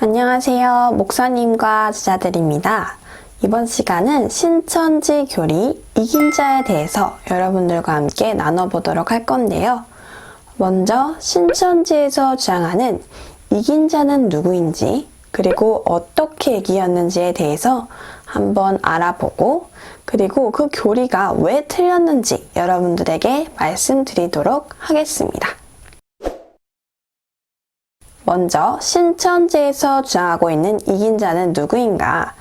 안녕하세요. 목사님과 제자들입니다. 이번 시간은 신천지 교리 이긴 자에 대해서 여러분들과 함께 나눠보도록 할 건데요. 먼저 신천지에서 주장하는 이긴 자는 누구인지 그리고 어떻게 이기었는지에 대해서 한번 알아보고 그리고 그 교리가 왜 틀렸는지 여러분들에게 말씀드리도록 하겠습니다. 먼저 신천지에서 주장하고 있는 이긴 자는 누구인가?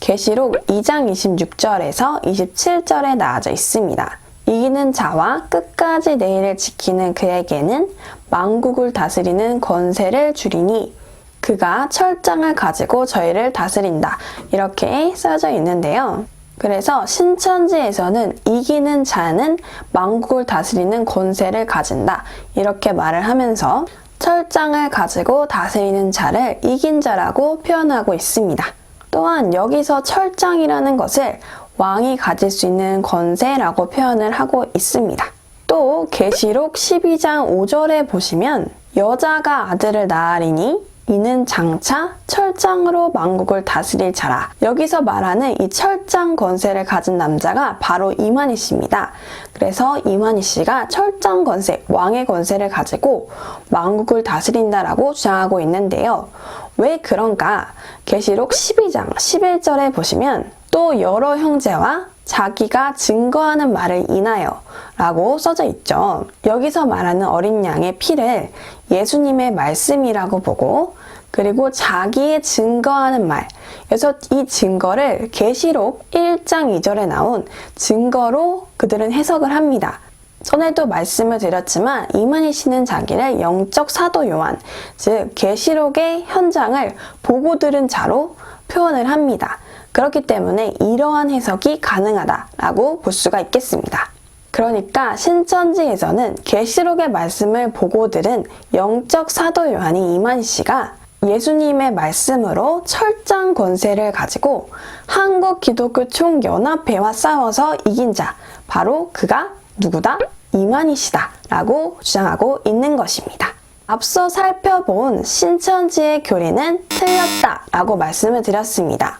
계시록 2장 26절에서 27절에 나와져 있습니다. 이기는 자와 끝까지 내일을 지키는 그에게는 망국을 다스리는 권세를 주리니 그가 철장을 가지고 저희를 다스린다. 이렇게 써져 있는데요. 그래서 신천지에서는 이기는 자는 망국을 다스리는 권세를 가진다. 이렇게 말을 하면서 철장을 가지고 다스리는 자를 이긴 자라고 표현하고 있습니다. 또한 여기서 철장이라는 것을 왕이 가질 수 있는 권세라고 표현을 하고 있습니다. 또 계시록 12장 5절에 보시면 여자가 아들을 낳으리니 이는 장차 철장으로 만국을 다스릴 자라. 여기서 말하는 이 철장 권세를 가진 남자가 바로 이만희 씨입니다. 그래서 이만희 씨가 철장 권세, 왕의 권세를 가지고 만국을 다스린다라고 주장하고 있는데요. 왜 그런가? 계시록 12장 11절에 보시면 또 여러 형제와 자기가 증거하는 말을 인하여 라고 써져 있죠. 여기서 말하는 어린 양의 피를 예수님의 말씀이라고 보고 그리고 자기의 증거하는 말. 그래서 이 증거를 계시록 1장 2절에 나온 증거로 그들은 해석을 합니다. 전에도 말씀을 드렸지만 이만희 씨는 자기를 영적 사도 요한, 즉 계시록의 현장을 보고 들은 자로 표현을 합니다. 그렇기 때문에 이러한 해석이 가능하다라고 볼 수가 있겠습니다. 그러니까 신천지에서는 계시록의 말씀을 보고 들은 영적 사도 요한이 이만희 씨가 예수님의 말씀으로 철장 권세를 가지고 한국 기독교 총연합회와 싸워서 이긴 자, 바로 그가 누구다? 이만희시다. 라고 주장하고 있는 것입니다. 앞서 살펴본 신천지의 교리는 틀렸다. 라고 말씀을 드렸습니다.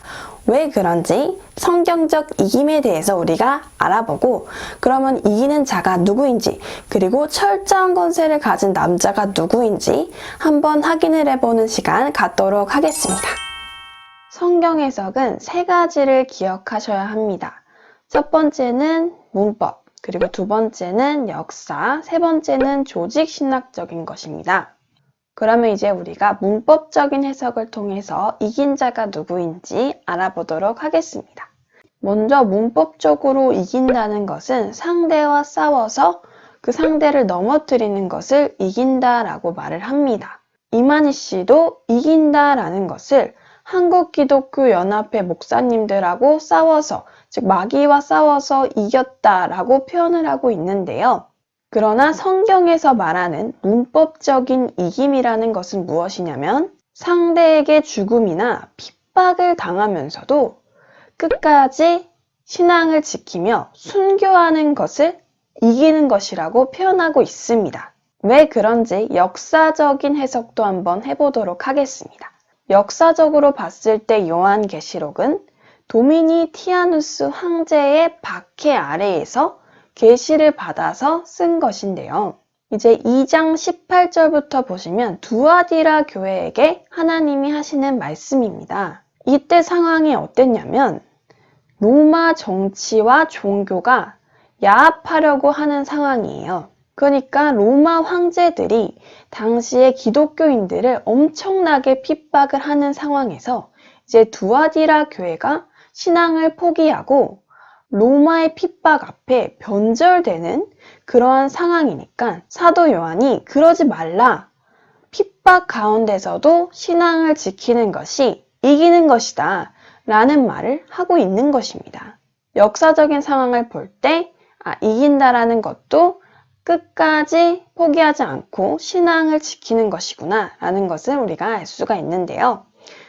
왜 그런지 성경적 이김에 대해서 우리가 알아보고 그러면 이기는 자가 누구인지 그리고 철저한 권세를 가진 남자가 누구인지 한번 확인을 해보는 시간 갖도록 하겠습니다. 성경 해석은 세 가지를 기억하셔야 합니다. 첫 번째는 문법, 그리고 두 번째는 역사, 세 번째는 조직 신학적인 것입니다. 그러면 이제 우리가 문법적인 해석을 통해서 이긴 자가 누구인지 알아보도록 하겠습니다. 먼저 문법적으로 이긴다는 것은 상대와 싸워서 그 상대를 넘어뜨리는 것을 이긴다라고 말을 합니다. 이만희 씨도 이긴다라는 것을 한국기독교연합회 목사님들하고 싸워서, 즉 마귀와 싸워서 이겼다라고 표현을 하고 있는데요. 그러나 성경에서 말하는 문법적인 이김이라는 것은 무엇이냐면 상대에게 죽음이나 핍박을 당하면서도 끝까지 신앙을 지키며 순교하는 것을 이기는 것이라고 표현하고 있습니다. 왜 그런지 역사적인 해석도 한번 해보도록 하겠습니다. 역사적으로 봤을 때 요한계시록은 도미니 티아누스 황제의 박해 아래에서 계시를 받아서 쓴 것인데요. 이제 2장 18절부터 보시면 두아디라 교회에게 하나님이 하시는 말씀입니다. 이때 상황이 어땠냐면 로마 정치와 종교가 야합하려고 하는 상황이에요. 그러니까 로마 황제들이 당시에 기독교인들을 엄청나게 핍박을 하는 상황에서 이제 두아디라 교회가 신앙을 포기하고 로마의 핍박 앞에 변절되는 그러한 상황이니까 사도 요한이 그러지 말라. 핍박 가운데서도 신앙을 지키는 것이 이기는 것이다. 라는 말을 하고 있는 것입니다. 역사적인 상황을 볼 때, 아, 이긴다라는 것도 끝까지 포기하지 않고 신앙을 지키는 것이구나. 라는 것을 우리가 알 수가 있는데요.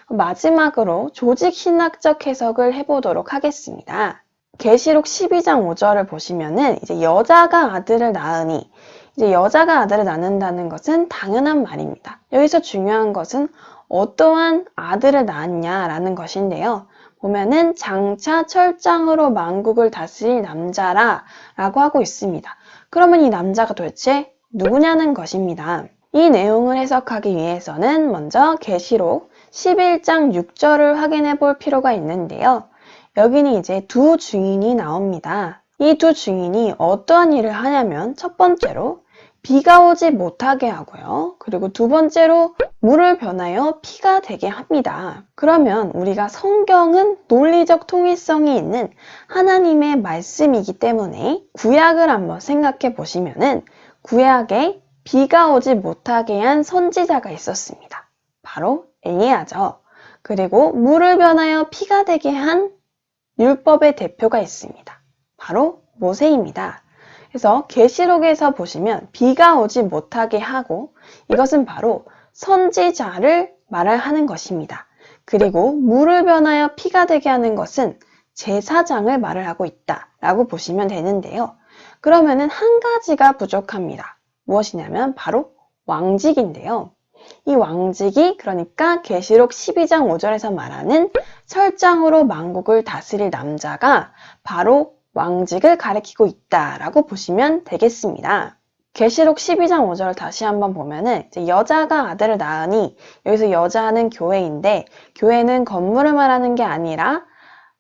마지막으로 조직 신학적 해석을 해보도록 하겠습니다. 계시록 12장 5절을 보시면은 이제 여자가 아들을 낳으니 이제 여자가 아들을 낳는다는 것은 당연한 말입니다. 여기서 중요한 것은 어떠한 아들을 낳았냐라는 것인데요. 보면은 장차 철장으로 만국을 다스릴 남자라 라고 하고 있습니다. 그러면 이 남자가 도대체 누구냐는 것입니다. 이 내용을 해석하기 위해서는 먼저 계시록 11장 6절을 확인해 볼 필요가 있는데요. 여기는 이제 두 증인이 나옵니다. 이 두 증인이 어떠한 일을 하냐면 첫 번째로 비가 오지 못하게 하고요. 그리고 두 번째로 물을 변하여 피가 되게 합니다. 그러면 우리가 성경은 논리적 통일성이 있는 하나님의 말씀이기 때문에 구약을 한번 생각해 보시면은 구약에 비가 오지 못하게 한 선지자가 있었습니다. 바로 엘리야죠. 그리고 물을 변하여 피가 되게 한 율법의 대표가 있습니다. 바로 모세입니다. 그래서 계시록에서 보시면 비가 오지 못하게 하고 이것은 바로 선지자를 말을 하는 것입니다. 그리고 물을 변하여 피가 되게 하는 것은 제사장을 말을 하고 있다라고 보시면 되는데요. 그러면은 한 가지가 부족합니다. 무엇이냐면 바로 왕직인데요. 이 왕직이 그러니까 계시록 12장 5절에서 말하는 철장으로 만국을 다스릴 남자가 바로 왕직을 가리키고 있다라고 보시면 되겠습니다. 계시록 12장 5절 다시 한번 보면은 여자가 아들을 낳으니 여기서 여자는 교회인데 교회는 건물을 말하는 게 아니라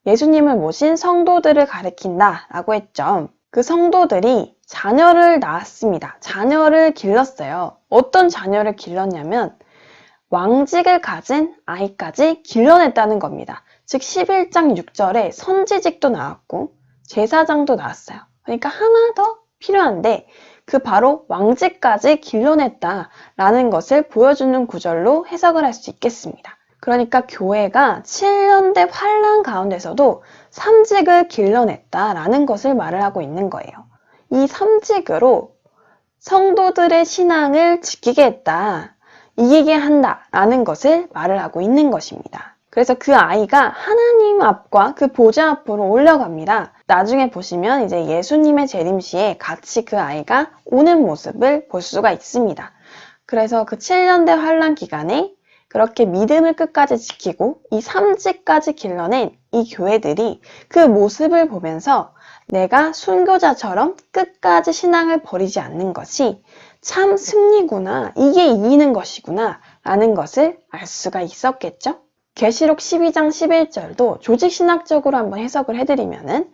예수님을 모신 성도들을 가리킨다라고 했죠. 그 성도들이 자녀를 낳았습니다. 자녀를 길렀어요. 어떤 자녀를 길렀냐면 왕직을 가진 아이까지 길러냈다는 겁니다. 즉 11장 6절에 선지직도 나왔고 제사장도 나왔어요. 그러니까 하나 더 필요한데 그 바로 왕직까지 길러냈다라는 것을 보여주는 구절로 해석을 할 수 있겠습니다. 그러니까 교회가 7년대 환란 가운데서도 삼직을 길러냈다라는 것을 말을 하고 있는 거예요. 이 삼직으로 성도들의 신앙을 지키게 했다, 이기게 한다라는 것을 말을 하고 있는 것입니다. 그래서 그 아이가 하나님 앞과 그 보좌 앞으로 올라갑니다. 나중에 보시면 이제 예수님의 재림 시에 같이 그 아이가 오는 모습을 볼 수가 있습니다. 그래서 그 7년대 환란 기간에 그렇게 믿음을 끝까지 지키고 이 삼직까지 길러낸 이 교회들이 그 모습을 보면서 내가 순교자처럼 끝까지 신앙을 버리지 않는 것이 참 승리구나, 이게 이기는 것이구나 라는 것을 알 수가 있었겠죠? 계시록 12장 11절도 조직신학적으로 한번 해석을 해드리면은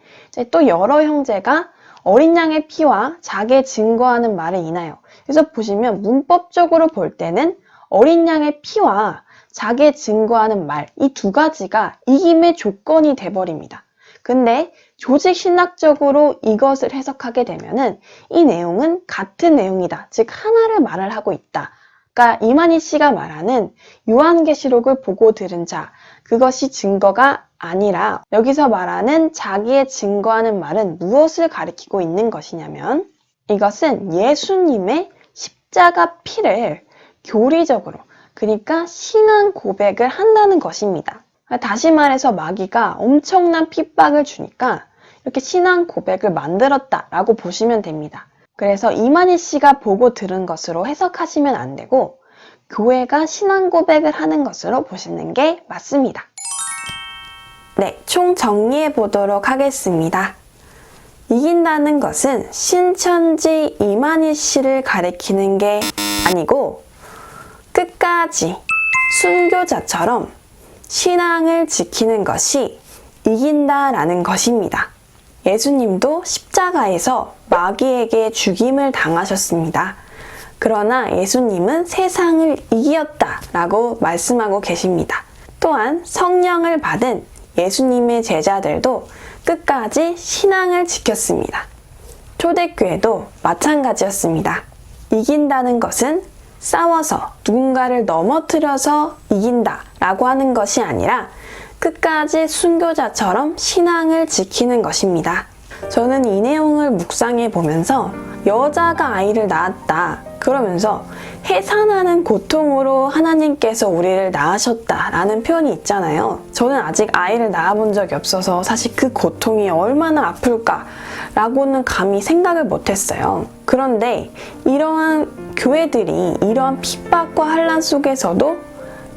또 여러 형제가 어린 양의 피와 자기의 증거하는 말을 인하여 그래서 보시면 문법적으로 볼 때는 어린 양의 피와 자기의 증거하는 말 이 두 가지가 이김의 조건이 돼버립니다. 근데 조직 신학적으로 이것을 해석하게 되면은 이 내용은 같은 내용이다. 즉 하나를 말을 하고 있다. 그러니까 이만희 씨가 말하는 요한계시록을 보고 들은 자 그것이 증거가 아니라 여기서 말하는 자기의 증거하는 말은 무엇을 가리키고 있는 것이냐면 이것은 예수님의 십자가 피를 교리적으로 그러니까 신앙 고백을 한다는 것입니다. 다시 말해서 마귀가 엄청난 핍박을 주니까 이렇게 신앙 고백을 만들었다라고 보시면 됩니다. 그래서 이만희 씨가 보고 들은 것으로 해석하시면 안 되고 교회가 신앙 고백을 하는 것으로 보시는 게 맞습니다. 네, 총 정리해 보도록 하겠습니다. 이긴다는 것은 신천지 이만희 씨를 가리키는 게 아니고 끝까지 순교자처럼 신앙을 지키는 것이 이긴다라는 것입니다. 예수님도 십자가에서 마귀에게 죽임을 당하셨습니다. 그러나 예수님은 세상을 이겼다라고 말씀하고 계십니다. 또한 성령을 받은 예수님의 제자들도 끝까지 신앙을 지켰습니다. 초대교회도 마찬가지였습니다. 이긴다는 것은 싸워서 누군가를 넘어뜨려서 이긴다 라고 하는 것이 아니라 끝까지 순교자처럼 신앙을 지키는 것입니다. 저는 이 내용을 묵상해 보면서 여자가 아이를 낳았다. 그러면서 해산하는 고통으로 하나님께서 우리를 낳으셨다라는 표현이 있잖아요. 저는 아직 아이를 낳아본 적이 없어서 사실 그 고통이 얼마나 아플까라고는 감히 생각을 못했어요. 그런데 이러한 교회들이 이러한 핍박과 환란 속에서도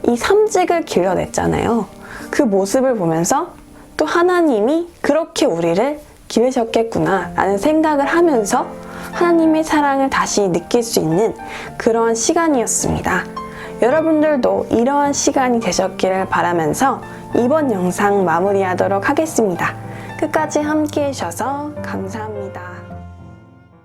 이 삼직을 길러냈잖아요. 그 모습을 보면서 또 하나님이 그렇게 우리를 기르셨겠구나 라는 생각을 하면서 하나님의 사랑을 다시 느낄 수 있는 그러한 시간이었습니다. 여러분들도 이러한 시간이 되셨기를 바라면서 이번 영상 마무리하도록 하겠습니다. 끝까지 함께 해주셔서 감사합니다.